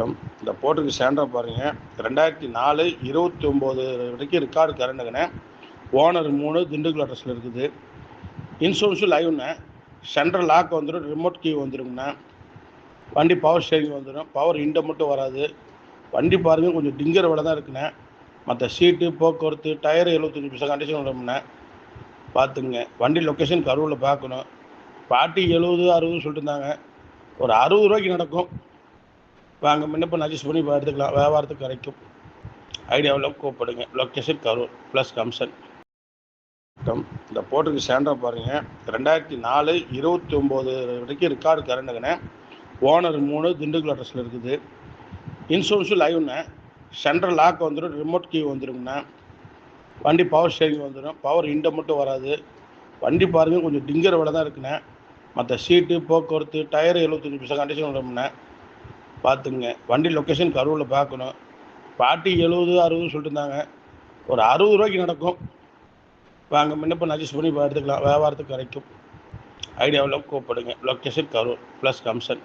வணக்கம் இந்த போட்டுக்கு சேண்டா பாருங்க ரெண்டாயிரத்தி நாலு இருபத்தி ஒம்பது வரைக்கும் ரெக்கார்டு கரண்டுங்கண்ணே ஓனர் மூணு திண்டுக்கல் அட்ரஸில் இருக்குது. இன்சூரன்ஸும் லைவ்ண்ணே சென்ட்ரல் லாக் வந்துடும் ரிமோட் கீ வந்துடுங்கண்ணே வண்டி பவர் ஸ்டேரிங் வந்துடும் பவர் இண்டை மட்டும் வராது. வண்டி பாருங்கள் கொஞ்சம் டிங்கர் விட தான் இருக்குண்ணே. மற்ற சீட்டு போக்குவரத்து டயர் எழுபத்தஞ்சி பைசா கண்டிஷன் விடும்ண்ணே பார்த்துங்க வண்டி லொக்கேஷன் கருவில் பார்க்கணும் பாட்டி எழுபது அறுபதுன்னு சொல்லிட்டு இருந்தாங்க. ஒரு அறுபது ரூபாய்க்கு நடக்கும். வாங்க முன்னப்ப அட்ஜஸ்ட் பண்ணி எடுத்துக்கலாம். வியாபாரத்துக்கு கிடைக்கும் ஐடியாவில் கூப்பிடுங்க. லொக்கேஷன் கரூர் ப்ளஸ் கம்சன் இந்த போட்டுக்கு சேண்டா பாருங்கள் ரெண்டாயிரத்தி நாலு இருபத்தி ஒம்பது வரைக்கும் ரெக்கார்டு கரண்டுங்கண்ணே ஓனர் மூணு திண்டுக்கல் அட்ரஸில் இருக்குது. இன்சூரன்ஸும் லைவ்ண்ணே சென்ட்ரல் லாக் வந்துடும் ரிமோட் கீ வந்துடுங்கண்ணே வண்டி பவர் ஸ்டேரிங் வந்துடும் பவர் இண்டை மட்டும் வராது. வண்டி பாருங்கள் கொஞ்சம் டிங்கர் விட தான் இருக்குண்ணே. மற்ற சீட்டு போக்குவரத்து டயர் எழுபத்தஞ்சி பைசா கண்டிஷன் விடும்ண்ணே பார்த்துங்க வண்டி லொக்கேஷன் கரூரில் பார்க்கணும். பாட்டி எழுபது அறுபது சொல்லிட்டு இருந்தாங்க ஒரு அறுபது ரூபாய்க்கு நடக்கும். வாங்க முன்னப்ப அட்ஜஸ்ட் பண்ணி எடுத்துக்கலாம். வியாபாரத்துக்கு கிடைக்கும். ஐடியாவில் கூப்பிடுங்க. Location Karur plus Kamsan